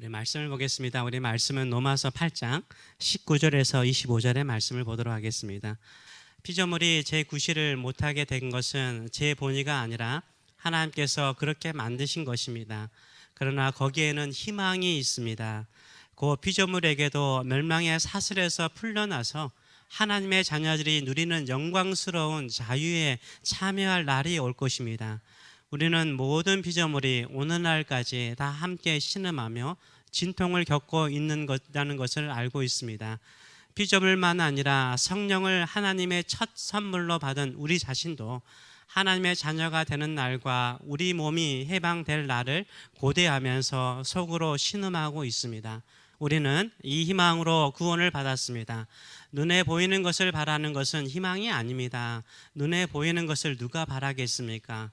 우리 말씀을 보겠습니다. 우리 말씀은 로마서 8장 19절에서 25절의 말씀을 보도록 하겠습니다. 피조물이 제 구실을 못하게 된 것은 제 본의가 아니라 하나님께서 그렇게 만드신 것입니다. 그러나 거기에는 희망이 있습니다. 그 피조물에게도 멸망의 사슬에서 풀려나서 하나님의 자녀들이 누리는 영광스러운 자유에 참여할 날이 올 것입니다. 우리는 모든 피조물이 오늘날까지 다 함께 신음하며 진통을 겪고 있는 것이라는 것을 알고 있습니다. 피조물만 아니라 성령을 하나님의 첫 선물로 받은 우리 자신도 하나님의 자녀가 되는 날과 우리 몸이 해방될 날을 고대하면서 속으로 신음하고 있습니다. 우리는 이 희망으로 구원을 받았습니다. 눈에 보이는 것을 바라는 것은 희망이 아닙니다. 눈에 보이는 것을 누가 바라겠습니까?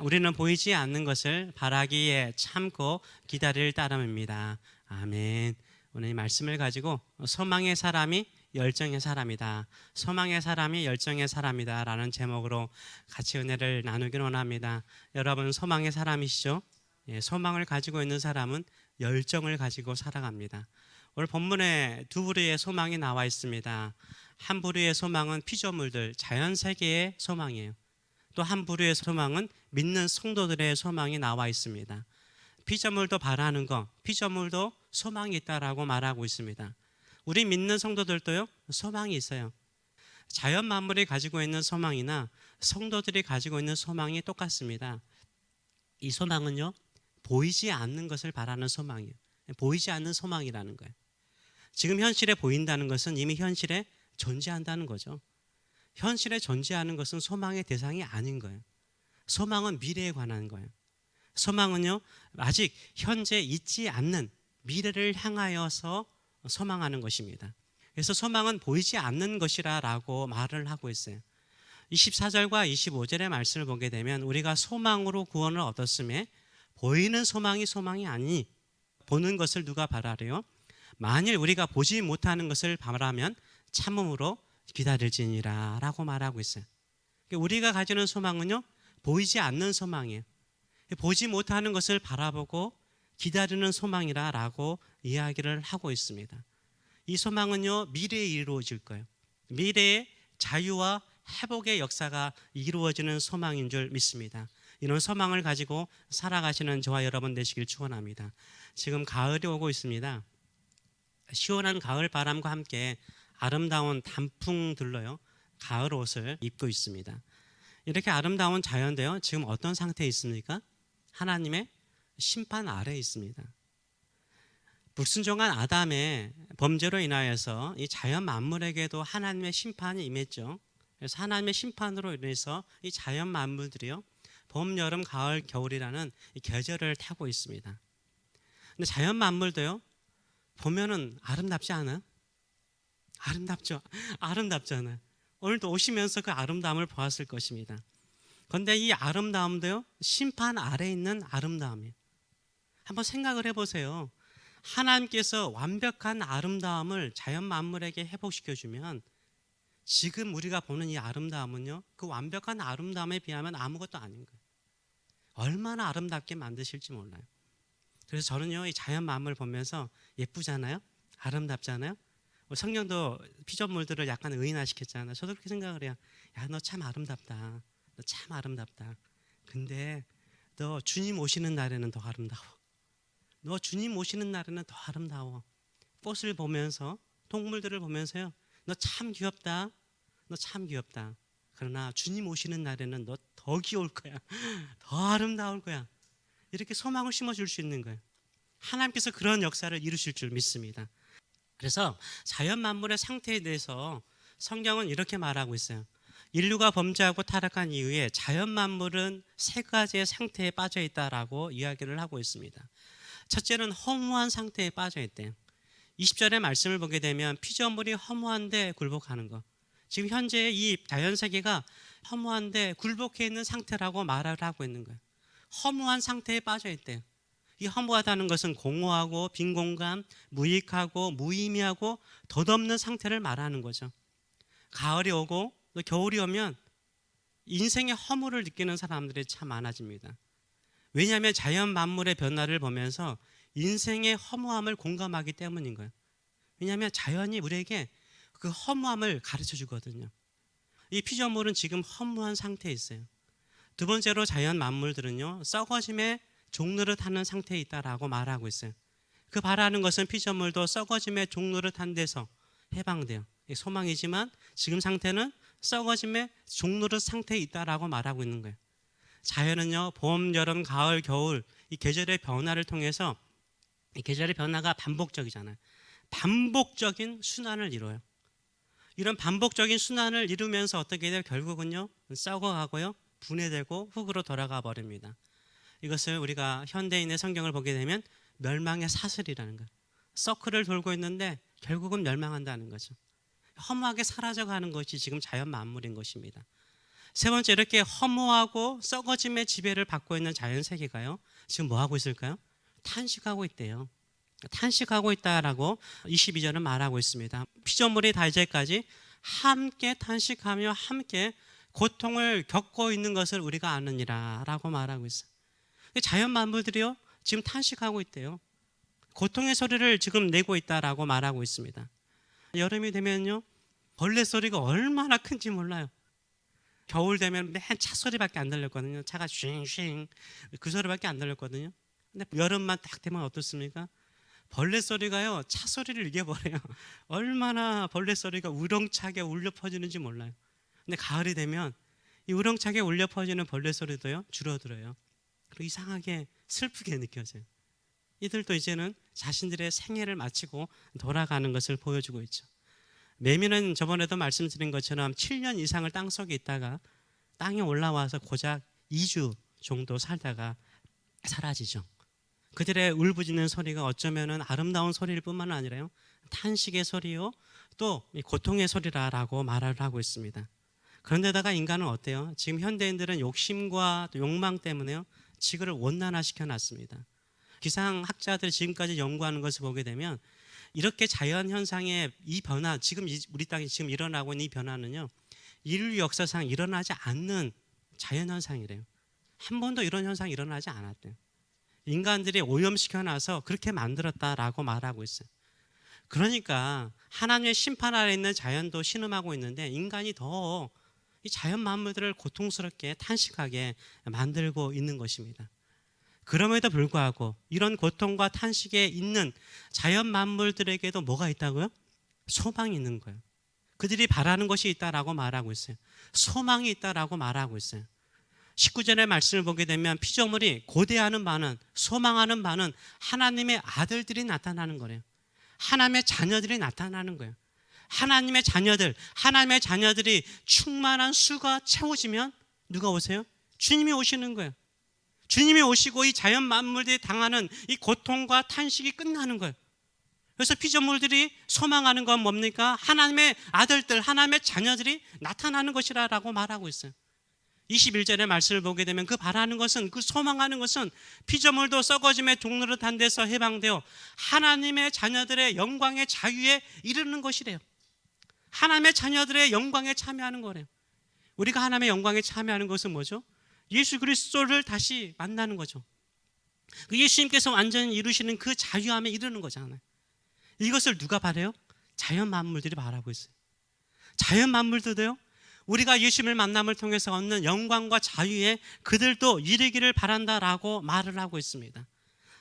우리는 보이지 않는 것을 바라기에 참고 기다릴 따름입니다. 아멘. 오늘 이 말씀을 가지고 소망의 사람이 열정의 사람이다. 소망의 사람이 열정의 사람이다. 라는 제목으로 같이 은혜를 나누길 원합니다. 여러분, 소망의 사람이시죠? 예, 소망을 가지고 있는 사람은 열정을 가지고 살아갑니다. 오늘 본문에 두 부류의 소망이 나와 있습니다. 한 부류의 소망은 피조물들, 자연 세계의 소망이에요. 또 한 부류의 소망은 믿는 성도들의 소망이 나와 있습니다. 피조물도 바라는 것, 피조물도 소망이 있다라고 말하고 있습니다. 우리 믿는 성도들도요, 소망이 있어요. 자연 만물이 가지고 있는 소망이나 성도들이 가지고 있는 소망이 똑같습니다. 이 소망은요, 보이지 않는 것을 바라는 소망이에요. 보이지 않는 소망이라는 거예요. 지금 현실에 보인다는 것은 이미 현실에 존재한다는 거죠. 현실에 존재하는 것은 소망의 대상이 아닌 거예요. 소망은 미래에 관한 거예요. 소망은요, 아직 현재 있지 않는 미래를 향하여서 소망하는 것입니다. 그래서 소망은 보이지 않는 것이라라고 말을 하고 있어요. 24절과 25절의 말씀을 보게 되면 우리가 소망으로 구원을 얻었음에 보이는 소망이 소망이 아니 보는 것을 누가 바라래요? 만일 우리가 보지 못하는 것을 바라면 참음으로 기다릴지니라 라고 말하고 있어요. 그러니까 우리가 가지는 소망은요 보이지 않는 소망이에요. 보지 못하는 것을 바라보고 기다리는 소망이라 라고 이야기를 하고 있습니다. 이 소망은요 미래에 이루어질 거예요. 미래에 자유와 회복의 역사가 이루어지는 소망인 줄 믿습니다. 이런 소망을 가지고 살아가시는 저와 여러분 되시길 축원합니다. 지금 가을이 오고 있습니다. 시원한 가을 바람과 함께 아름다운 단풍들로요 가을 옷을 입고 있습니다. 이렇게 아름다운 자연도요 지금 어떤 상태에 있습니까? 하나님의 심판 아래에 있습니다. 불순종한 아담의 범죄로 인하여서 이 자연 만물에게도 하나님의 심판이 임했죠. 그래서 하나님의 심판으로 인해서 이 자연 만물들이요 봄, 여름, 가을, 겨울이라는 이 계절을 타고 있습니다. 근데 자연 만물도요 보면은 아름답지 않아요? 아름답죠. 아름답잖아요. 오늘도 오시면서 그 아름다움을 보았을 것입니다. 그런데 이 아름다움도요 심판 아래 있는 아름다움이에요. 한번 생각을 해보세요. 하나님께서 완벽한 아름다움을 자연 만물에게 회복시켜 주면 지금 우리가 보는 이 아름다움은요 그 완벽한 아름다움에 비하면 아무것도 아닌 거예요. 얼마나 아름답게 만드실지 몰라요. 그래서 저는요 이 자연 만물 보면서 예쁘잖아요, 아름답잖아요. 뭐 성령도 피조물들을 약간 의인화시켰잖아요. 저도 그렇게 생각을 해요. 야 너 참 아름답다. 너 참 아름답다. 근데 너 주님 오시는 날에는 더 아름다워. 너 주님 오시는 날에는 더 아름다워. 꽃을 보면서 동물들을 보면서요. 너 참 귀엽다. 너 참 귀엽다. 그러나 주님 오시는 날에는 너 더 귀여울 거야. 더 아름다울 거야. 이렇게 소망을 심어줄 수 있는 거예요. 하나님께서 그런 역사를 이루실 줄 믿습니다. 그래서 자연 만물의 상태에 대해서 성경은 이렇게 말하고 있어요. 인류가 범죄하고 타락한 이후에 자연 만물은 세 가지의 상태에 빠져 있다라고 이야기를 하고 있습니다. 첫째는 허무한 상태에 빠져 있대요. 20절의 말씀을 보게 되면 피조물이 허무한데 굴복하는 것. 지금 현재 이 자연 세계가 허무한데 굴복해 있는 상태라고 말을 하고 있는 거예요. 허무한 상태에 빠져 있대요. 이 허무하다는 것은 공허하고 빈 공간, 무익하고 무의미하고 덧없는 상태를 말하는 거죠. 가을이 오고 또 겨울이 오면 인생의 허무를 느끼는 사람들이 참 많아집니다. 왜냐하면 자연 만물의 변화를 보면서 인생의 허무함을 공감하기 때문인 거예요. 왜냐하면 자연이 우리에게 그 허무함을 가르쳐 주거든요. 이 피조물은 지금 허무한 상태에 있어요. 두 번째로 자연 만물들은요 썩어짐의 종로를 타는 상태에 있다라고 말하고 있어요. 그 바라는 것은 피조물도 썩어짐의 탄 데서 해방돼요. 소망이지만 지금 상태는 썩어짐의 종로를 상태에 있다라고 말하고 있는 거예요. 자연은요 봄, 여름, 가을, 겨울 이 계절의 변화를 통해서 이 계절의 변화가 반복적이잖아요. 반복적인 순환을 이뤄요. 이런 반복적인 순환을 이루면서 어떻게 돼요? 결국은요 썩어가고요 분해되고 흙으로 돌아가 버립니다. 이것을 우리가 현대인의 성경을 보게 되면 멸망의 사슬이라는 거예요. 서클을 돌고 있는데 결국은 멸망한다는 거죠. 허무하게 사라져가는 것이 지금 자연 만물인 것입니다. 세 번째 이렇게 허무하고 썩어짐의 지배를 받고 있는 자연 세계가요. 지금 뭐 하고 있을까요? 탄식하고 있대요. 탄식하고 있다라고 22절은 말하고 있습니다. 피조물이 다 이제까지 함께 탄식하며 함께 고통을 겪고 있는 것을 우리가 아느니라라고 말하고 있어요. 자연 만물들이요 지금 탄식하고 있대요. 고통의 소리를 지금 내고 있다라고 말하고 있습니다. 여름이 되면요 벌레 소리가 얼마나 큰지 몰라요. 겨울 되면 맨 차 소리밖에 안 들렸거든요. 차가 쉥쉥 그 소리밖에 안 들렸거든요. 근데 여름만 딱 되면 어떻습니까? 벌레 소리가요 차 소리를 이겨버려요. 얼마나 벌레 소리가 우렁차게 울려 퍼지는지 몰라요. 근데 가을이 되면 이 우렁차게 울려 퍼지는 벌레 소리도요 줄어들어요. 그리고 이상하게 슬프게 느껴져요. 이들도 이제는 자신들의 생애를 마치고 돌아가는 것을 보여주고 있죠. 매미는 저번에도 말씀드린 것처럼 7년 이상을 땅 속에 있다가 땅에 올라와서 고작 2주 정도 살다가 사라지죠. 그들의 울부짖는 소리가 어쩌면은 아름다운 소리일 뿐만 아니라요. 탄식의 소리요. 또 고통의 소리라라고 말을 하고 있습니다. 그런데다가 인간은 어때요? 지금 현대인들은 욕심과 욕망 때문에요. 지구를 원난화 시켜 놨습니다. 기상학자들이 지금까지 연구하는 것을 보게 되면 이렇게 자연 현상의 이 변화, 지금 우리 땅에 지금 일어나고 있는 이 변화는요. 인류 역사상 일어나지 않는 자연 현상이래요. 한 번도 이런 현상이 일어나지 않았대요. 인간들이 오염시켜 놔서 그렇게 만들었다라고 말하고 있어요. 그러니까 하나님의 심판 아래 있는 자연도 신음하고 있는데 인간이 더 이 자연 만물들을 고통스럽게 탄식하게 만들고 있는 것입니다. 그럼에도 불구하고 이런 고통과 탄식에 있는 자연 만물들에게도 뭐가 있다고요? 소망이 있는 거예요. 그들이 바라는 것이 있다라고 말하고 있어요. 소망이 있다라고 말하고 있어요. 19절의 말씀을 보게 되면 피조물이 고대하는 바는 소망하는 바는 하나님의 아들들이 나타나는 거래요. 하나님의 자녀들이 나타나는 거예요. 하나님의 자녀들, 하나님의 자녀들이 충만한 수가 채워지면 누가 오세요? 주님이 오시는 거예요. 주님이 오시고 이 자연 만물들이 당하는 이 고통과 탄식이 끝나는 거예요. 그래서 피조물들이 소망하는 건 뭡니까? 하나님의 아들들, 하나님의 자녀들이 나타나는 것이라고 말하고 있어요. 21절의 말씀을 보게 되면 그 바라는 것은 그 소망하는 것은 피조물도 썩어짐의 종로를 탄 데서 해방되어 하나님의 자녀들의 영광의 자유에 이르는 것이래요. 하나님의 자녀들의 영광에 참여하는 거래요. 우리가 하나님의 영광에 참여하는 것은 뭐죠? 예수 그리스도를 다시 만나는 거죠. 그 예수님께서 완전히 이루시는 그 자유함에 이르는 거잖아요. 이것을 누가 바래요? 자연 만물들이 바라고 있어요. 자연 만물들도요. 우리가 예수님을 만남을 통해서 얻는 영광과 자유에 그들도 이르기를 바란다라고 말을 하고 있습니다.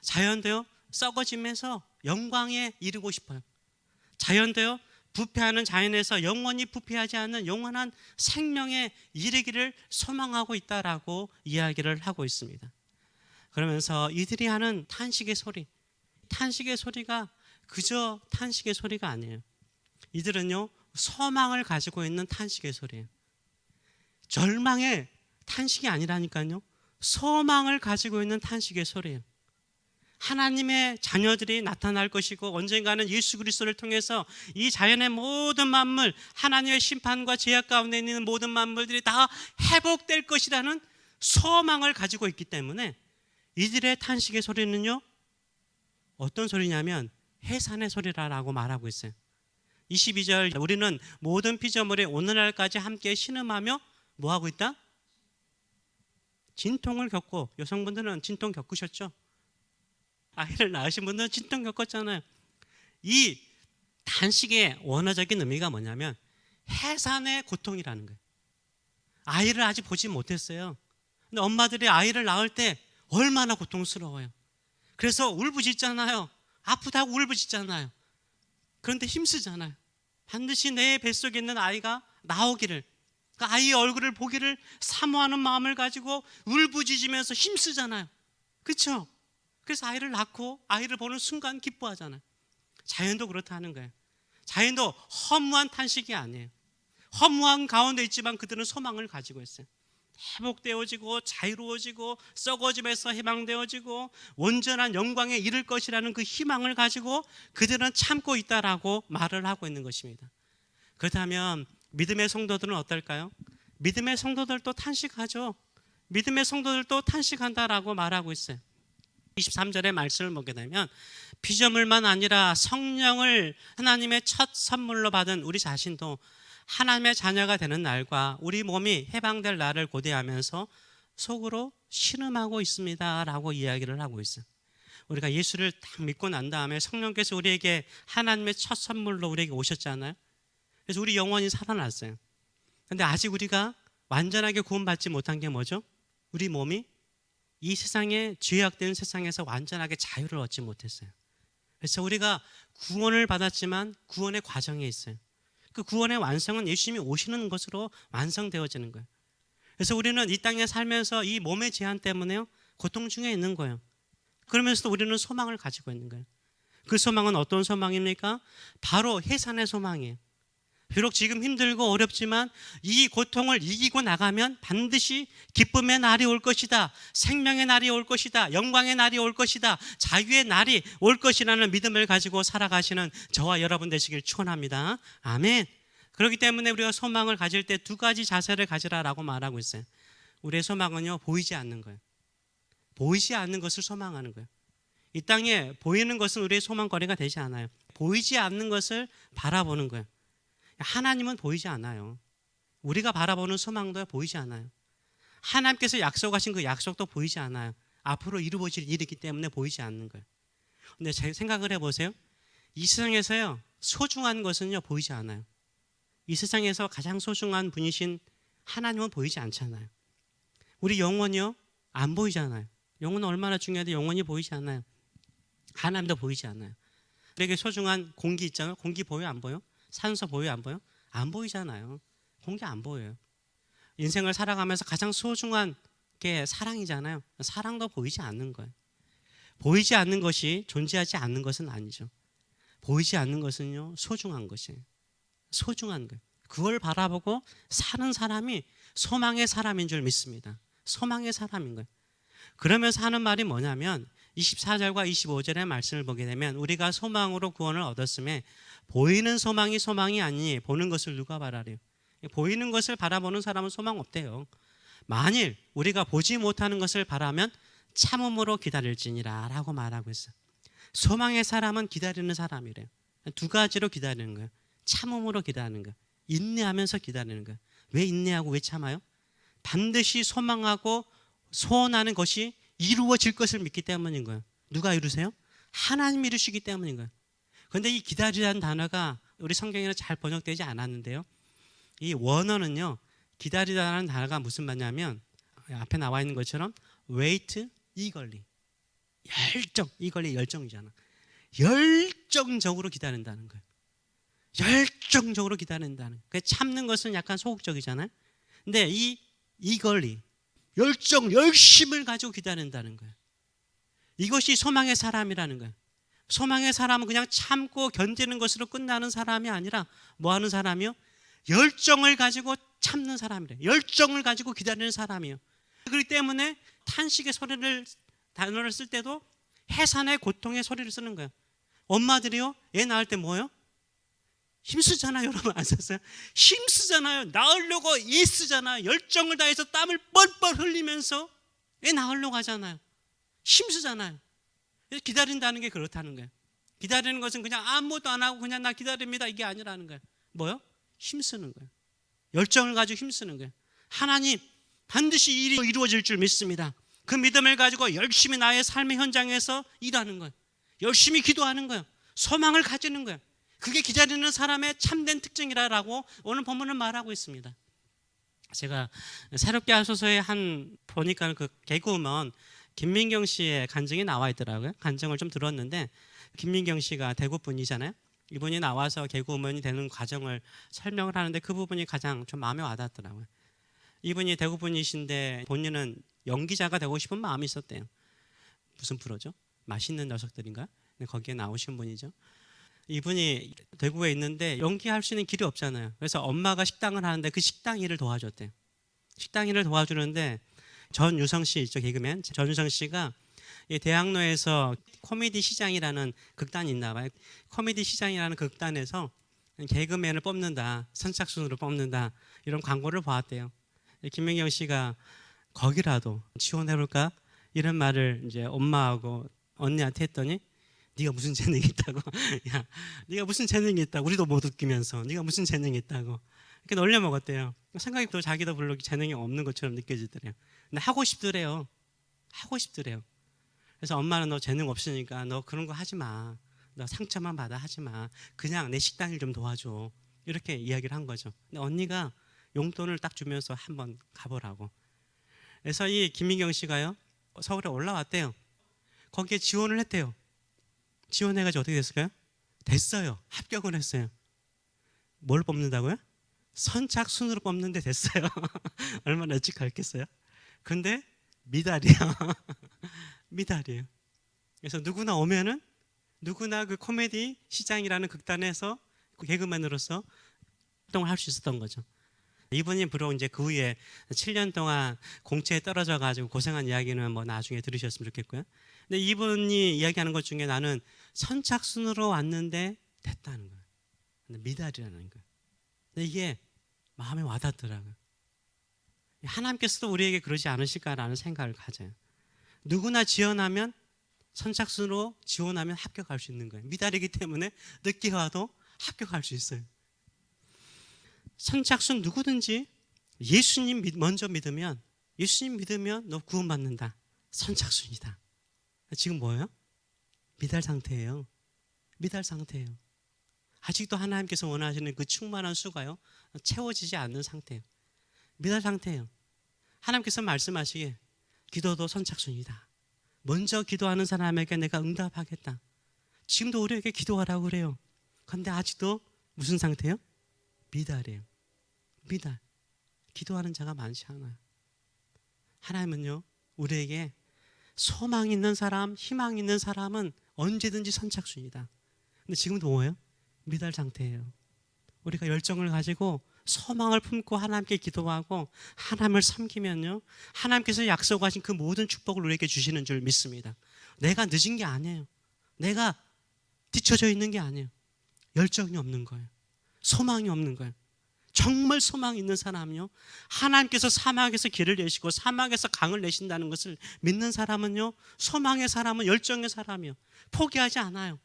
자연도요. 썩어지면서 영광에 이르고 싶어요. 자연도요. 부패하는 자연에서 영원히 부패하지 않는 영원한 생명에 이르기를 소망하고 있다라고 이야기를 하고 있습니다. 그러면서 이들이 하는 탄식의 소리, 탄식의 소리가 그저 탄식의 소리가 아니에요. 이들은요 소망을 가지고 있는 탄식의 소리예요. 절망의 탄식이 아니라니까요. 소망을 가지고 있는 탄식의 소리예요. 하나님의 자녀들이 나타날 것이고 언젠가는 예수 그리스도를 통해서 이 자연의 모든 만물 하나님의 심판과 제약 가운데 있는 모든 만물들이 다 회복될 것이라는 소망을 가지고 있기 때문에 이들의 탄식의 소리는요 어떤 소리냐면 해산의 소리라고 말하고 있어요 22절 우리는 모든 피조물이 오늘날까지 함께 신음하며 뭐 하고 있다? 진통을 겪고 여성분들은 진통 겪으셨죠? 아이를 낳으신 분들은 진통 겪었잖아요. 이 단식의 원어적인 의미가 뭐냐면 해산의 고통이라는 거예요. 아이를 아직 보지 못했어요. 근데 엄마들이 아이를 낳을 때 얼마나 고통스러워요. 그래서 울부짖잖아요. 아프다고 울부짖잖아요. 그런데 힘쓰잖아요. 반드시 내 뱃속에 있는 아이가 나오기를 그 아이의 얼굴을 보기를 사모하는 마음을 가지고 울부짖으면서 힘쓰잖아요. 그렇죠? 그래서 아이를 낳고 아이를 보는 순간 기뻐하잖아요. 자연도 그렇다는 거예요. 자연도 허무한 탄식이 아니에요. 허무한 가운데 있지만 그들은 소망을 가지고 있어요. 회복되어지고 자유로워지고 썩어짐에서 해방되어지고 온전한 영광에 이를 것이라는 그 희망을 가지고 그들은 참고 있다라고 말을 하고 있는 것입니다. 그렇다면 믿음의 성도들은 어떨까요? 믿음의 성도들도 탄식하죠. 믿음의 성도들도 탄식한다라고 말하고 있어요. 23절의 말씀을 보게 되면 피조물만 아니라 성령을 하나님의 첫 선물로 받은 우리 자신도 하나님의 자녀가 되는 날과 우리 몸이 해방될 날을 고대하면서 속으로 신음하고 있습니다라고 이야기를 하고 있어요. 우리가 예수를 딱 믿고 난 다음에 성령께서 우리에게 하나님의 첫 선물로 우리에게 오셨잖아요. 그래서 우리 영혼이 살아났어요. 근데 아직 우리가 완전하게 구원받지 못한 게 뭐죠? 우리 몸이 이 세상에 죄악된 세상에서 완전하게 자유를 얻지 못했어요. 그래서 우리가 구원을 받았지만 구원의 과정에 있어요. 그 구원의 완성은 예수님이 오시는 것으로 완성되어지는 거예요. 그래서 우리는 이 땅에 살면서 이 몸의 제한 때문에요 고통 중에 있는 거예요. 그러면서도 우리는 소망을 가지고 있는 거예요. 그 소망은 어떤 소망입니까? 바로 해산의 소망이에요. 비록 지금 힘들고 어렵지만 이 고통을 이기고 나가면 반드시 기쁨의 날이 올 것이다. 생명의 날이 올 것이다. 영광의 날이 올 것이다. 자유의 날이 올 것이라는 믿음을 가지고 살아가시는 저와 여러분 되시길 축원합니다. 아멘. 그렇기 때문에 우리가 소망을 가질 때 두 가지 자세를 가지라라고 말하고 있어요. 우리의 소망은요 보이지 않는 거예요. 보이지 않는 것을 소망하는 거예요. 이 땅에 보이는 것은 우리의 소망거리가 되지 않아요. 보이지 않는 것을 바라보는 거예요. 하나님은 보이지 않아요. 우리가 바라보는 소망도 보이지 않아요. 하나님께서 약속하신 그 약속도 보이지 않아요. 앞으로 이루어질 일이기 때문에 보이지 않는 거예요. 근데 제 생각을 해보세요. 이 세상에서요, 소중한 것은요, 보이지 않아요. 이 세상에서 가장 소중한 분이신 하나님은 보이지 않잖아요. 우리 영혼이요, 안 보이잖아요. 영혼은 얼마나 중요한데 영혼이 보이지 않아요. 하나님도 보이지 않아요. 우리에게 소중한 공기 있잖아요. 공기 보여, 안 보여? 산소 보여 안 보여? 안 보이잖아요. 공기 안 보여요. 인생을 살아가면서 가장 소중한 게 사랑이잖아요. 사랑도 보이지 않는 거예요. 보이지 않는 것이 존재하지 않는 것은 아니죠. 보이지 않는 것은요 소중한 것이에요. 소중한 것. 그걸 바라보고 사는 사람이 소망의 사람인 줄 믿습니다. 소망의 사람인 거예요. 그러면서 하는 말이 뭐냐면 24절과 25절의 말씀을 보게 되면 우리가 소망으로 구원을 얻었음에 보이는 소망이 소망이 아니 보는 것을 누가 바라래요? 보이는 것을 바라보는 사람은 소망 없대요. 만일 우리가 보지 못하는 것을 바라면 참음으로 기다릴지니라 라고 말하고 있어요. 소망의 사람은 기다리는 사람이래요. 두 가지로 기다리는 거예요. 참음으로 기다리는 거예요. 인내하면서 기다리는 거예요. 왜 인내하고 왜 참아요? 반드시 소망하고 소원하는 것이 이루어질 것을 믿기 때문인 거예요. 누가 이루세요? 하나님 이루시기 때문인 거예요. 그런데 이 기다리라는 단어가 우리 성경에는 잘 번역되지 않았는데요. 이 원어는요. 기다리다라는 단어가 무슨 말이냐면 앞에 나와 있는 것처럼 wait eagerly 열정 eagerly 열정이잖아. 열정적으로 기다린다는 거예요. 열정적으로 기다린다는. 그 참는 것은 약간 소극적이잖아요. 근데 이 eagerly 열정, 열심을 가지고 기다린다는 거예요. 이것이 소망의 사람이라는 거예요. 소망의 사람은 그냥 참고 견디는 것으로 끝나는 사람이 아니라 뭐 하는 사람이요? 열정을 가지고 참는 사람이래. 열정을 가지고 기다리는 사람이요. 그렇기 때문에 탄식의 소리를 단어를 쓸 때도 해산의 고통의 소리를 쓰는 거예요. 엄마들이요, 애 낳을 때 뭐요? 힘쓰잖아요, 여러분 안 썼어요? 힘쓰잖아요. 낳으려고 애쓰잖아요. 열정을 다해서 땀을 뻘뻘 흘리면서 애 낳으려고 하잖아요. 힘쓰잖아요. 기다린다는 게 그렇다는 거예요. 기다리는 것은 그냥 아무것도 안 하고 그냥 나 기다립니다 이게 아니라는 거예요. 뭐요? 힘쓰는 거예요. 열정을 가지고 힘쓰는 거예요. 하나님 반드시 일이 이루어질 줄 믿습니다. 그 믿음을 가지고 열심히 나의 삶의 현장에서 일하는 거예요. 열심히 기도하는 거예요. 소망을 가지는 거예요. 그게 기다리는 사람의 참된 특징이라고 오늘 본문은 말하고 있습니다. 제가 새롭게 하소서에 한 보니까 그 개그우먼 김민경 씨의 간증이 나와 있더라고요. 간증을 좀 들었는데 김민경 씨가 대구 분이잖아요. 이분이 나와서 개그우먼이 되는 과정을 설명을 하는데 그 부분이 가장 좀 마음에 와닿더라고요. 이분이 대구 분이신데 본인은 연기자가 되고 싶은 마음이 있었대요. 무슨 프로죠? 맛있는 녀석들인가? 네, 거기에 나오신 분이죠. 이분이 대구에 있는데 연기할 수 있는 길이 없잖아요. 그래서 엄마가 식당을 하는데 그 식당 일을 도와줬대요. 식당 일을 도와주는데 전유성 씨 있죠 개그맨 전유성 씨가 이 대학로에서 코미디 시장이라는 극단이 있나 봐요. 코미디 시장이라는 극단에서 개그맨을 뽑는다, 선착순으로 뽑는다 이런 광고를 보았대요. 김민경 씨가 거기라도 지원해볼까 이런 말을 이제 엄마하고 언니한테 했더니 네가 무슨 재능이 있다고? 야 네가 무슨 재능이 있다고? 우리도 못 웃기면서 네가 무슨 재능이 있다고? 이렇게 놀려 먹었대요. 생각이 또 자기도 별로 재능이 없는 것처럼 느껴지더래요. 근데 하고 싶더래요. 하고 싶더래요. 그래서 엄마는 너 재능 없으니까 너 그런 거 하지 마 너 상처만 받아 하지 마. 그냥 내 식당 일 좀 도와줘. 이렇게 이야기를 한 거죠. 근데 언니가 용돈을 딱 주면서 한번 가보라고. 그래서 이 김민경 씨가요 서울에 올라왔대요. 거기에 지원을 했대요 지원해가지고 어떻게 됐을까요? 됐어요. 합격을 했어요. 뭘 뽑는다고요? 선착순으로 뽑는데 됐어요. 얼마나 일찍 갈겠어요? 근데 미달이에요. 미달이에요. 그래서 누구나 오면은 누구나 그 코미디 시장이라는 극단에서 그 개그맨으로서 활동을 할 수 있었던 거죠. 이분이 비록 이제 그 후에 7년 동안 공채에 떨어져 가지고 고생한 이야기는 뭐 나중에 들으셨으면 좋겠고요. 근데 이분이 이야기하는 것 중에 나는 선착순으로 왔는데 됐다는 거예요. 미달이라는 거예요. 근데 이게 마음에 와닿더라고요. 하나님께서도 우리에게 그러지 않으실까라는 생각을 가져요. 누구나 지원하면 선착순으로 지원하면 합격할 수 있는 거예요. 미달이기 때문에 늦게 와도 합격할 수 있어요. 선착순 누구든지 예수님 먼저 믿으면 예수님 믿으면 너 구원받는다. 선착순이다. 지금 뭐예요? 미달 상태예요. 미달 상태예요. 아직도 하나님께서 원하시는 그 충만한 수가요 채워지지 않는 상태예요. 미달 상태예요. 하나님께서 말씀하시기에 기도도 선착순이다. 먼저 기도하는 사람에게 내가 응답하겠다. 지금도 우리에게 기도하라고 그래요. 그런데 아직도 무슨 상태예요? 미달이에요. 미달. 기도하는 자가 많지 않아요. 하나님은요, 우리에게 소망 있는 사람, 희망 있는 사람은 언제든지 선착순이다. 근데 지금도 뭐예요? 미달 상태예요. 우리가 열정을 가지고 소망을 품고 하나님께 기도하고 하나님을 섬기면요. 하나님께서 약속하신 그 모든 축복을 우리에게 주시는 줄 믿습니다. 내가 늦은 게 아니에요. 내가 뒤쳐져 있는 게 아니에요. 열정이 없는 거예요. 소망이 없는 거예요. 정말 소망 있는 사람은요. 하나님께서 사막에서 길을 내시고 사막에서 강을 내신다는 것을 믿는 사람은요. 소망의 사람은 열정의 사람이요. 포기하지 않아요.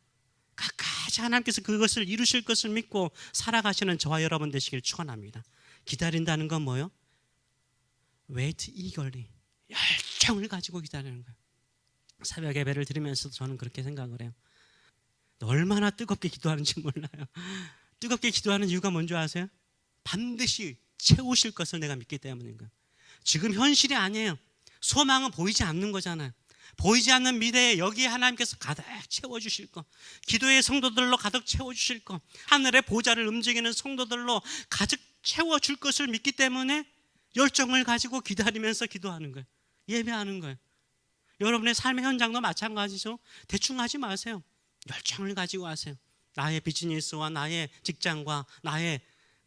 끝까지 하나님께서 그것을 이루실 것을 믿고 살아가시는 저와 여러분 되시길 축원합니다. 기다린다는 건 뭐요? wait eagerly. 열정을 가지고 기다리는 거예요. 새벽 예배를 드리면서도 저는 그렇게 생각을 해요. 얼마나 뜨겁게 기도하는지 몰라요. 뜨겁게 기도하는 이유가 뭔지 아세요? 반드시 채우실 것을 내가 믿기 때문인 거예요. 지금 현실이 아니에요. 소망은 보이지 않는 거잖아요. 보이지 않는 미래에 여기에 하나님께서 가득 채워주실 것, 기도의 성도들로 가득 채워주실 것, 하늘의 보좌를 움직이는 성도들로 가득 채워줄 것을 믿기 때문에 열정을 가지고 기다리면서 기도하는 거예요. 예배하는 거예요. 여러분의 삶의 현장도 마찬가지죠. 대충 하지 마세요. 열정을 가지고 하세요. 나의 비즈니스와 나의 직장과 나의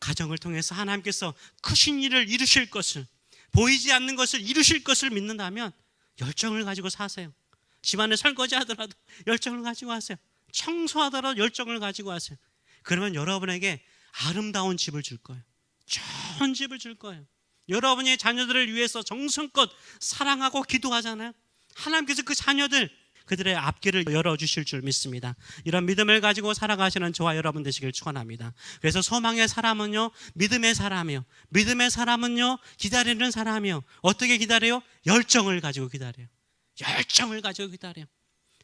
가정을 통해서 하나님께서 크신 일을 이루실 것을 보이지 않는 것을 이루실 것을 믿는다면 열정을 가지고 사세요. 집안에 설거지 하더라도 열정을 가지고 하세요. 청소하더라도 열정을 가지고 하세요. 그러면 여러분에게 아름다운 집을 줄 거예요. 좋은 집을 줄 거예요. 여러분의 자녀들을 위해서 정성껏 사랑하고 기도하잖아요. 하나님께서 그 자녀들 그들의 앞길을 열어주실 줄 믿습니다. 이런 믿음을 가지고 살아가시는 저와 여러분 되시길 축원합니다. 그래서 소망의 사람은요, 믿음의 사람이요, 믿음의 사람은요, 기다리는 사람이요. 어떻게 기다려요? 열정을 가지고 기다려요. 열정을 가지고 기다려요.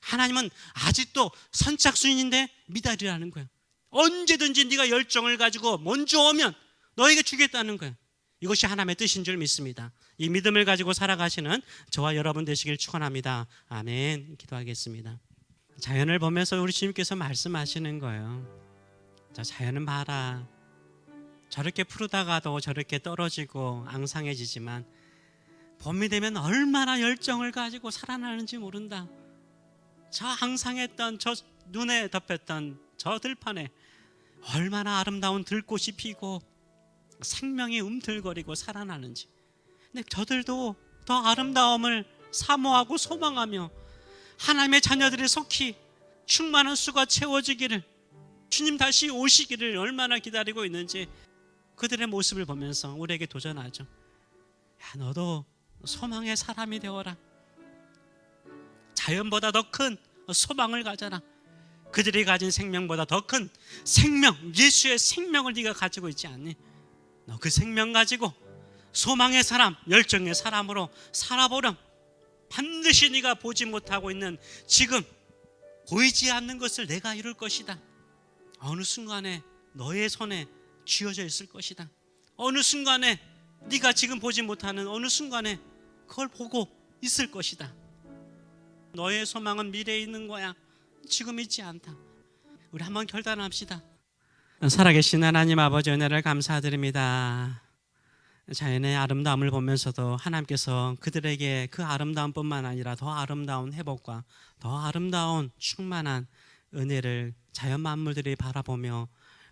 하나님은 아직도 선착순인데 미달이라는 거예요. 언제든지 네가 열정을 가지고 먼저 오면 너에게 주겠다는 거예요. 이것이 하나님의 뜻인 줄 믿습니다. 이 믿음을 가지고 살아가시는 저와 여러분 되시길 축원합니다. 아멘. 기도하겠습니다. 자연을 보면서 우리 주님께서 말씀하시는 거예요. 자, 자연은 봐라. 저렇게 푸르다가도 저렇게 떨어지고 앙상해지지만 봄이 되면 얼마나 열정을 가지고 살아나는지 모른다. 저 앙상했던 저 눈에 덮였던 저 들판에 얼마나 아름다운 들꽃이 피고 생명이 움틀거리고 살아나는지. 근데 저들도 더 아름다움을 사모하고 소망하며 하나님의 자녀들의 속히 충만한 수가 채워지기를 주님 다시 오시기를 얼마나 기다리고 있는지 그들의 모습을 보면서 우리에게 도전하죠. 야, 너도 소망의 사람이 되어라. 자연보다 더 큰 소망을 가져라. 그들이 가진 생명보다 더 큰 생명, 예수의 생명을 네가 가지고 있지 않니? 너그 생명 가지고 소망의 사람, 열정의 사람으로 살아보렴. 반드시 네가 보지 못하고 있는 지금 보이지 않는 것을 내가 이룰 것이다. 어느 순간에 너의 손에 쥐어져 있을 것이다. 어느 순간에 네가 지금 보지 못하는 어느 순간에 그걸 보고 있을 것이다. 너의 소망은 미래에 있는 거야. 지금 있지 않다. 우리 한번 결단합시다. 살아계신 하나님 아버지 은혜를 감사드립니다. 자연의 아름다움을 보면서도 하나님께서 그들에게 그 아름다움뿐만 아니라 더 아름다운 회복과 더 아름다운 충만한 은혜를 자연 만물들이 바라보며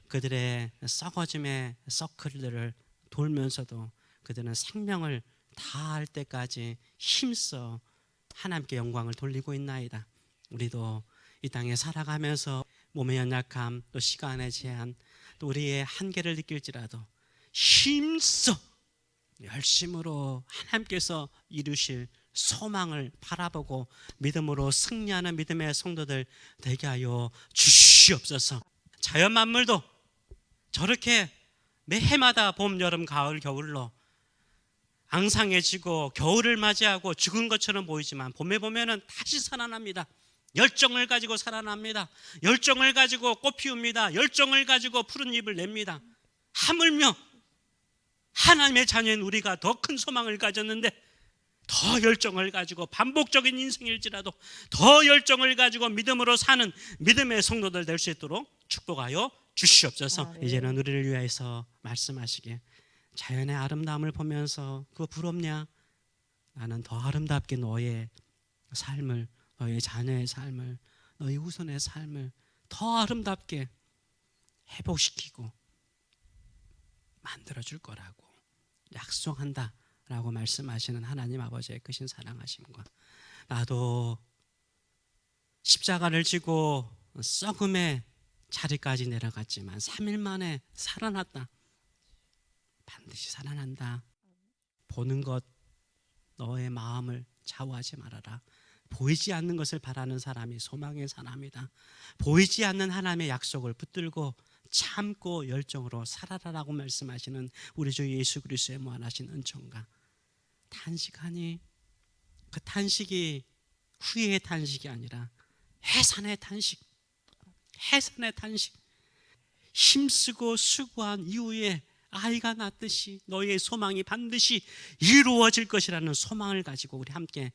그들의 썩어짐의 서클들을 돌면서도 그들은 생명을 다할 때까지 힘써 하나님께 영광을 돌리고 있나이다. 우리도 이 땅에 살아가면서 몸의 연약함, 또 시간의 제한, 또 우리의 한계를 느낄지라도 힘써 열심으로 하나님께서 이루실 소망을 바라보고 믿음으로 승리하는 믿음의 성도들 되게 하여 주시옵소서. 자연 만물도 저렇게 매 해마다 봄, 여름, 가을, 겨울로 앙상해지고 겨울을 맞이하고 죽은 것처럼 보이지만 봄에 보면은 다시 살아납니다. 열정을 가지고 살아납니다. 열정을 가지고 꽃 피웁니다. 열정을 가지고 푸른 잎을 냅니다. 하물며 하나님의 자녀인 우리가 더 큰 소망을 가졌는데 더 열정을 가지고 반복적인 인생일지라도 더 열정을 가지고 믿음으로 사는 믿음의 성도들 될 수 있도록 축복하여 주시옵소서. 아, 네. 이제는 우리를 위해서 말씀하시길 자연의 아름다움을 보면서 그거 부럽냐? 나는 더 아름답게 너의 삶을 너의 자녀의 삶을 너의 후손의 삶을 더 아름답게 회복시키고 만들어 줄 거라고 약속한다라고 말씀하시는 하나님 아버지의 크신 사랑하심과 나도 십자가를 지고 썩음의 자리까지 내려갔지만 3일 만에 살아났다. 반드시 살아난다. 보는 것 너의 마음을 좌우하지 말아라. 보이지 않는 것을 바라는 사람이 소망의 사람이다. 보이지 않는 하나님의 약속을 붙들고 참고 열정으로 살아라라고 말씀하시는 우리 주 예수 그리스도의 무한하신 은총과 탄식하니 그 탄식이 후회의 탄식이 아니라 해산의 탄식, 해산의 탄식. 힘쓰고 수고한 이후에 아이가 낳듯이 너의 소망이 반드시 이루어질 것이라는 소망을 가지고 우리 함께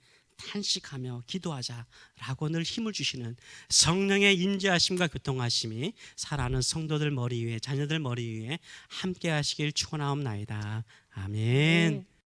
탄식하며 기도하자라고 늘 힘을 주시는 성령의 임재하심과 교통하심이 살아가는 성도들 머리 위에 자녀들 머리 위에 함께 하시길 축원하옵나이다. 아멘. 네.